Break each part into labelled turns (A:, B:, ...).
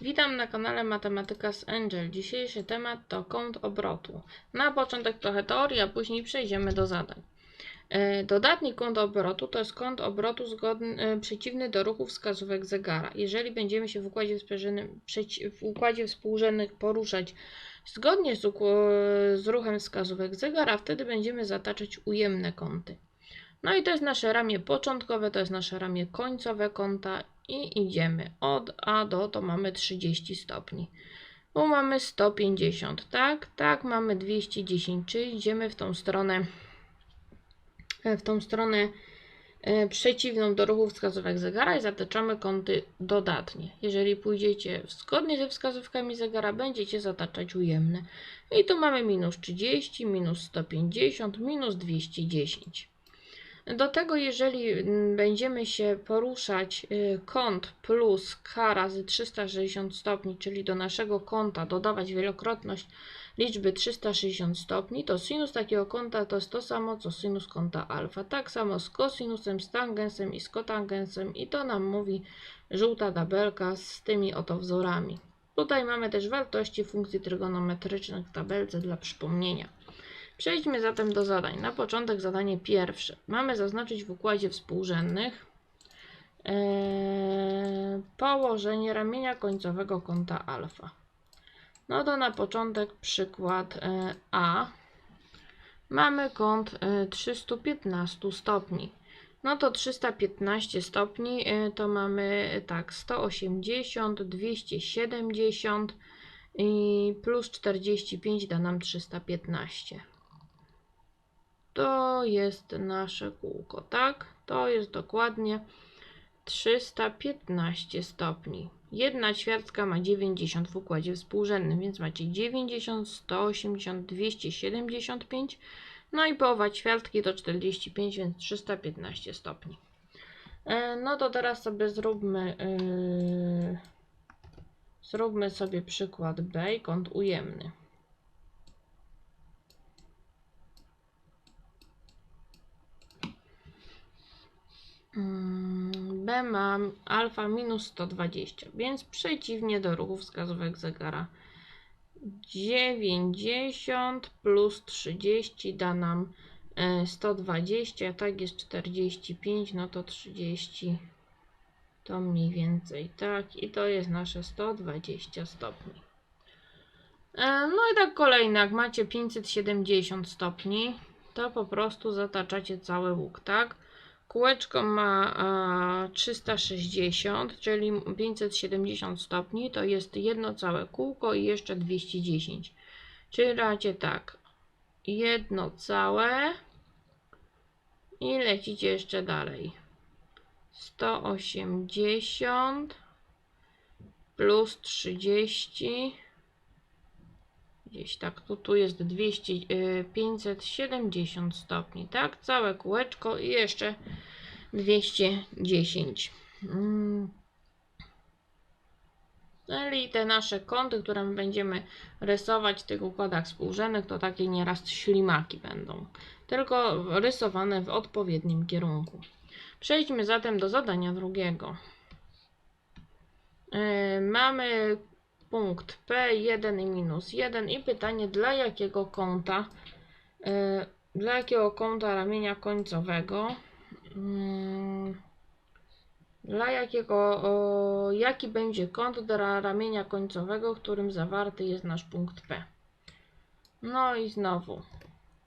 A: Witam na kanale Matematyka z Angel. Dzisiejszy temat to kąt obrotu. Na początek trochę teorii, a później przejdziemy do zadań. E, Dodatni kąt obrotu to jest kąt obrotu zgodny, e, przeciwny do ruchu wskazówek zegara. Jeżeli będziemy się w układzie, w układzie współrzędnych poruszać zgodnie z, z ruchem wskazówek zegara, wtedy będziemy zataczać ujemne kąty. No i to jest nasze ramię początkowe, to jest nasze ramię końcowe kąta i idziemy od A do, to mamy 30 stopni. Tu mamy 150, tak? Tak, mamy 210, czyli idziemy w tą stronę, w tą stronę e, przeciwną do ruchu wskazówek zegara i zataczamy kąty dodatnie. Jeżeli pójdziecie zgodnie ze wskazówkami zegara, będziecie zataczać ujemne. I tu mamy minus 30, minus 150, minus 210. Do tego, jeżeli mm, będziemy się poruszać y, kąt plus k razy 360 stopni, czyli do naszego kąta dodawać wielokrotność liczby 360 stopni, to sinus takiego kąta to jest to samo co sinus kąta alfa. Tak samo z kosinusem, z tangensem i z kotangensem i to nam mówi żółta tabelka z tymi oto wzorami. Tutaj mamy też wartości funkcji trygonometrycznych w tabelce dla przypomnienia. Przejdźmy zatem do zadań. Na początek zadanie pierwsze. Mamy zaznaczyć w układzie współrzędnych eee, położenie ramienia końcowego kąta alfa. No to na początek przykład e, A. Mamy kąt e, 315 stopni. No to 315 stopni e, to mamy e, tak 180, 270 i plus 45 da nam 315. To jest nasze kółko, tak? To jest dokładnie 315 stopni. Jedna ćwiartka ma 90 w układzie współrzędnym, więc macie 90, 180, 275. No i połowa ćwiartki to 45, więc 315 stopni. E, No to teraz sobie zróbmy, yy, zróbmy sobie przykład B kąt ujemny. Mm, B ma alfa minus 120, więc przeciwnie do ruchu wskazówek zegara. 90 plus 30 da nam e, 120, tak jest 45, no to 30 to mniej więcej tak i to jest nasze 120 stopni. E, No i tak kolejne, jak macie 570 stopni, to po prostu zataczacie cały łuk, tak? Kółeczko ma a, 360, czyli 570 stopni, to jest jedno całe kółko i jeszcze 210. Czyli macie tak, jedno całe i lecicie jeszcze dalej. 180 plus 30 gdzieś tak, tu, tu jest 200, y, 570 stopni, tak? Całe kółeczko i jeszcze 210. Mm. Czyli te nasze kąty, które my będziemy rysować w tych układach współrzędnych, to takie nieraz ślimaki będą, tylko rysowane w odpowiednim kierunku. Przejdźmy zatem do zadania drugiego. Yy, mamy punkt P1 i minus 1 i pytanie dla jakiego kąta yy, dla jakiego kąta ramienia końcowego yy, dla jakiego jaki będzie kąt dla ramienia końcowego, w którym zawarty jest nasz punkt P. No i znowu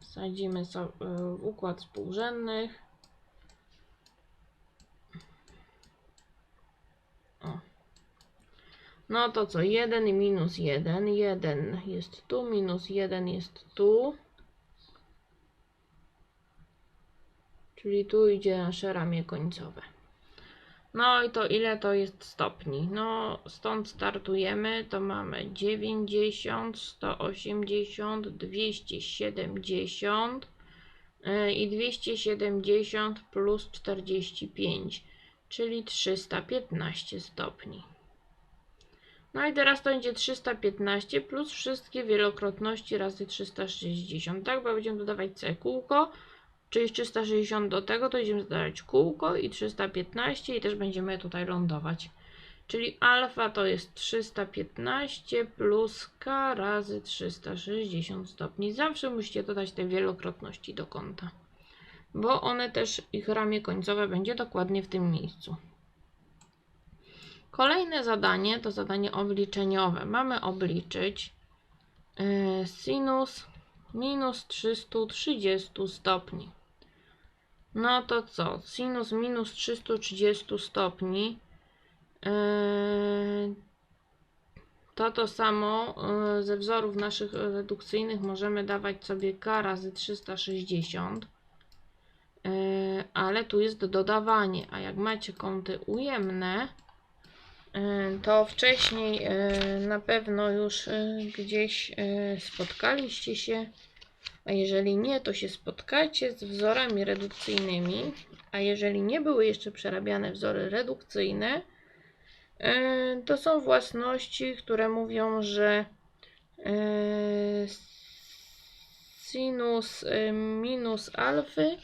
A: wsadzimy sobie w układ współrzędnych. No to co? 1 i minus 1. 1 jest tu, minus 1 jest tu. Czyli tu idzie nasze ramię końcowe. No i to ile to jest stopni? No stąd startujemy, to mamy 90, 180, 270 yy, i 270 plus 45, czyli 315 stopni. No i teraz to będzie 315 plus wszystkie wielokrotności razy 360, tak? Bo będziemy dodawać C kółko, czyli 360 do tego, to będziemy dodawać kółko i 315 i też będziemy tutaj lądować. Czyli alfa to jest 315 plus k razy 360 stopni. Zawsze musicie dodać te wielokrotności do kąta, bo one też, ich ramię końcowe będzie dokładnie w tym miejscu. Kolejne zadanie to zadanie obliczeniowe. Mamy obliczyć y, sinus minus 330 stopni. No to co? Sinus minus 330 stopni Yy, To to samo yy, ze wzorów naszych redukcyjnych możemy dawać sobie k razy 360, Yy, ale tu jest dodawanie, a jak macie kąty ujemne, to wcześniej yy, na pewno już yy, gdzieś yy, spotkaliście się, a jeżeli nie, to się spotkacie z wzorami redukcyjnymi, a jeżeli nie były jeszcze przerabiane wzory redukcyjne, To są własności, które mówią, że sinus minus alfy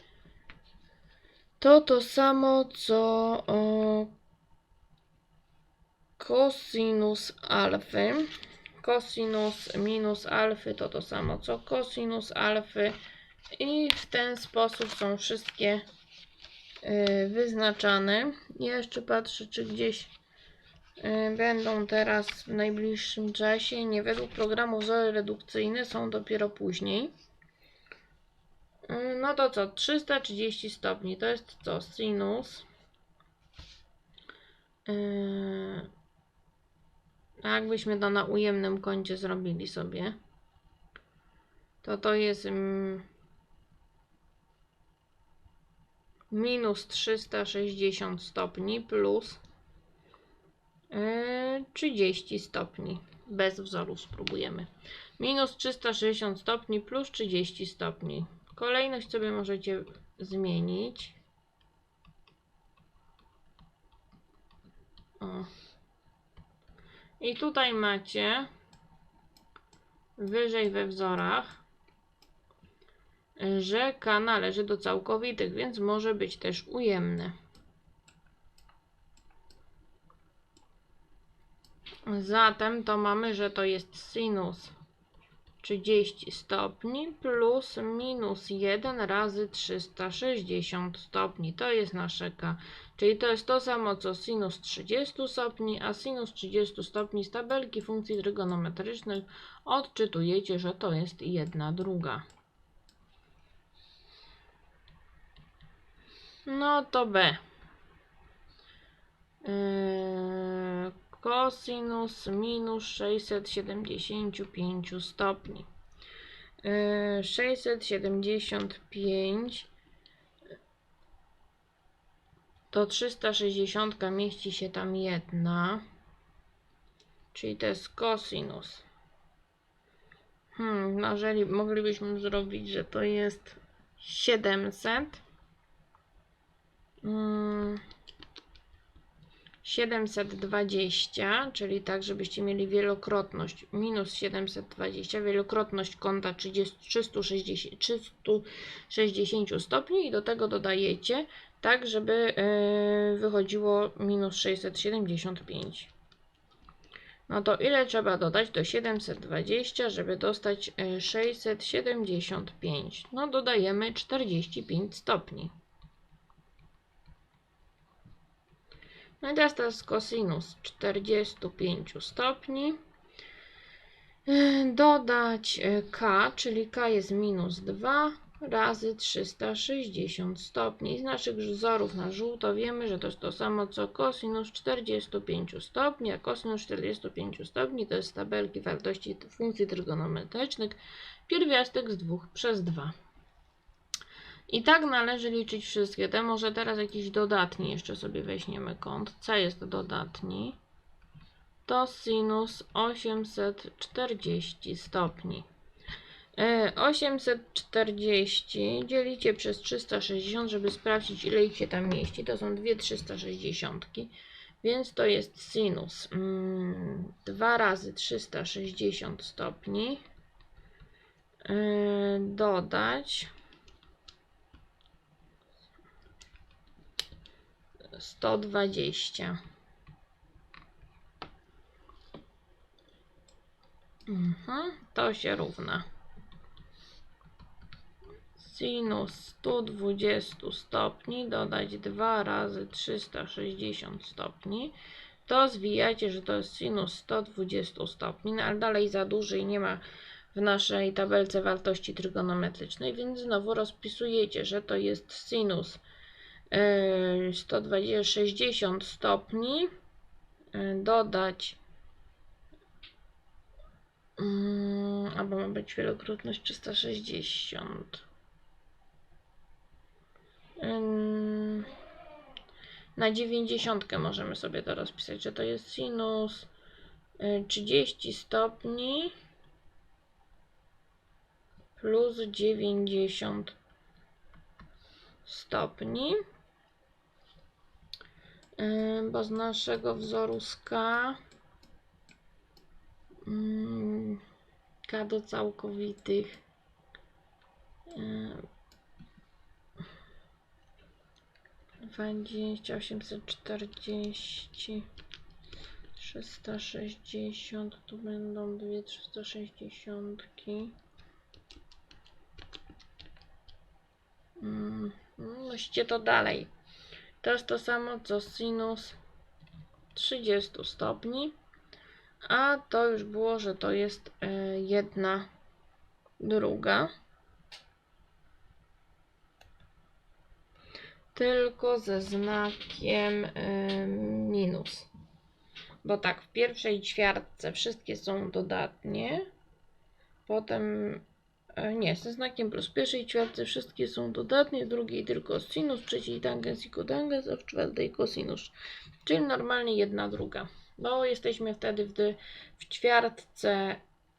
A: to to samo co cosinus alfy. Cosinus minus alfy to to samo co cosinus alfy i w ten sposób są wszystkie yy, wyznaczane. Jeszcze patrzę, czy gdzieś y, będą teraz w najbliższym czasie. Nie według programu wzory redukcyjne są dopiero później. Y, No to co? 330 stopni to jest co? Sinus. Jakbyśmy to na ujemnym kącie zrobili sobie, to to jest mm, minus 360 stopni plus Yy, 30 stopni. Bez wzoru spróbujemy. Minus 360 stopni plus 30 stopni. Kolejność sobie możecie zmienić. O. I tutaj macie wyżej we wzorach, że K należy do całkowitych, więc może być też ujemne. Zatem to mamy, że to jest sinus 30 stopni plus minus 1 razy 360 stopni. To jest nasze k. Czyli to jest to samo co sinus 30 stopni, a sinus 30 stopni z tabelki funkcji trygonometrycznych odczytujecie, że to jest 1 druga. No to B. Yy, cosinus minus 675 stopni. Yy, 675 to 360 mieści się tam jedna, czyli to jest cosinus. Hmm, no jeżeli moglibyśmy zrobić, że to jest 700. Hmm. 720, czyli tak, żebyście mieli wielokrotność minus 720, wielokrotność kąta 30, 360, 360 stopni i do tego dodajecie tak, żeby yy, wychodziło minus 675. No to ile trzeba dodać do 720, żeby dostać yy, 675? No dodajemy 45 stopni. Jest cosinus 45 stopni. Yy, Dodać yy, k, czyli k jest minus 2 razy 360 stopni. Z naszych wzorów na żółto wiemy, że to jest to samo co cosinus 45 stopni, a cosinus 45 stopni to jest z tabelki wartości funkcji trygonometrycznych pierwiastek z 2 przez 2. I tak należy liczyć wszystkie te. Może teraz jakiś dodatni jeszcze sobie weźmiemy kąt. C jest dodatni. To sinus 840 stopni. E, 840 dzielicie przez 360, żeby sprawdzić ile ich się tam mieści. To są dwie 360. Więc to jest sinus mm, 2 razy 360 stopni. E, dodać 120. Mhm, to się równa. Sinus 120 stopni dodać 2 razy 360 stopni. To zwijacie, że to jest sinus 120 stopni, no ale dalej za duży i nie ma w naszej tabelce wartości trygonometrycznej, więc znowu rozpisujecie, że to jest sinus 120, 60 stopni yy, dodać Mm, albo ma być wielokrotność 360. Ym, Na 90 możemy sobie to rozpisać, że to jest sinus y, 30 stopni plus 90 stopni. Bo z naszego wzoru z K Mm, K do całkowitych. Yy, 20, 840, 360, tu będą dwie 360. Mm, Musicie to dalej. Jest to samo co sinus 30 stopni. A to już było, że to jest e, jedna druga. Tylko ze znakiem e, minus. Bo tak, w pierwszej ćwiartce wszystkie są dodatnie. Potem nie, ze znakiem plus. Pierwszej ćwiartce wszystkie są dodatnie, w drugiej tylko sinus, w trzeciej tangens i kotangens, a w czwartej kosinus. Czyli normalnie jedna druga bo jesteśmy wtedy w, w ćwiartce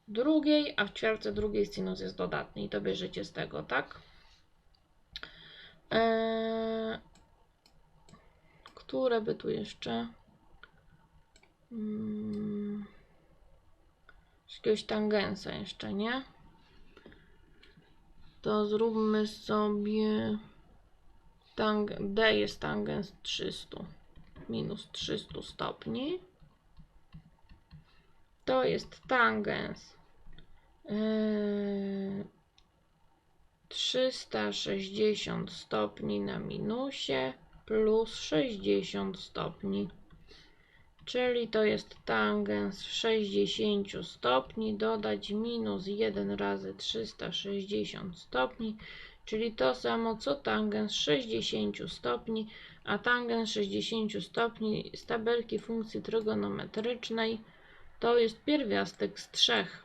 A: drugiej, a w ćwiartce drugiej sinus jest dodatni i to bierzecie z tego, tak? Eee, które by tu jeszcze? Hmm, jakiegoś tangensa jeszcze, nie? To zróbmy sobie tang D jest tangens 300 minus 300 stopni to jest tangens yy, 360 stopni na minusie plus 60 stopni. Czyli to jest tangens 60 stopni dodać minus 1 razy 360 stopni, czyli to samo co tangens 60 stopni, a tangens 60 stopni z tabelki funkcji trygonometrycznej to jest pierwiastek z trzech.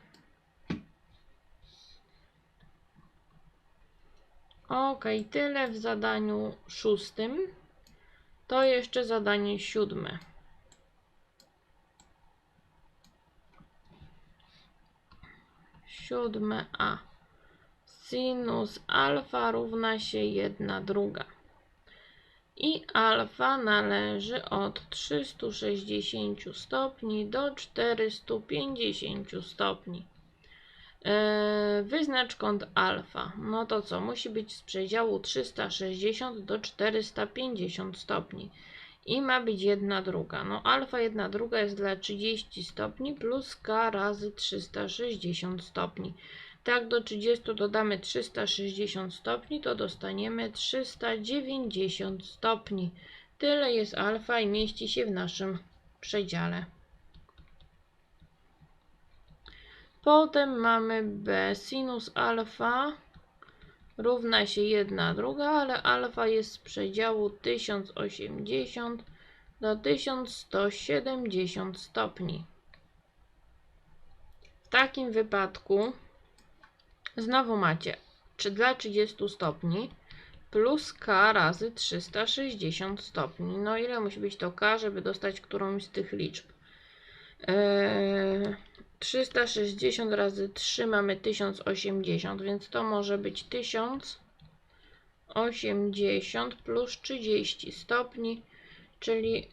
A: Ok, tyle w zadaniu szóstym. To jeszcze zadanie siódme. Siódme A. Sinus alfa równa się jedna druga i alfa należy od 360 stopni do 450 stopni. E, wyznacz kąt alfa. No to co? Musi być z przedziału 360 do 450 stopni. I ma być jedna druga. No alfa jedna druga jest dla 30 stopni plus k razy 360 stopni. Tak do 30 dodamy 360 stopni, to dostaniemy 390 stopni. Tyle jest alfa i mieści się w naszym przedziale. Potem mamy b. Sinus alfa równa się 1 druga, ale alfa jest z przedziału 1080 do 1170 stopni. W takim wypadku Znowu macie czy dla 30 stopni plus k razy 360 stopni. No ile musi być to k, żeby dostać którąś z tych liczb? Eee, 360 razy 3 mamy 1080, więc to może być 1080 plus 30 stopni, czyli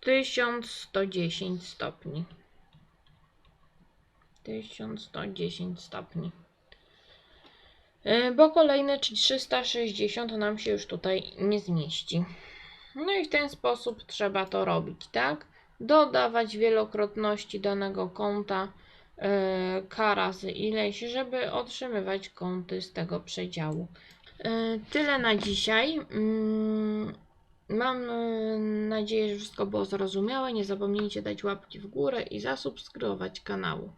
A: 1110 stopni. 1110 stopni. E, bo kolejne 360 nam się już tutaj nie zmieści. No i w ten sposób trzeba to robić, tak? Dodawać wielokrotności danego konta e, k razy ileś, żeby otrzymywać kąty z tego przedziału. E, Tyle na dzisiaj. Mm, Mam e, nadzieję, że wszystko było zrozumiałe. Nie zapomnijcie dać łapki w górę i zasubskrybować kanału.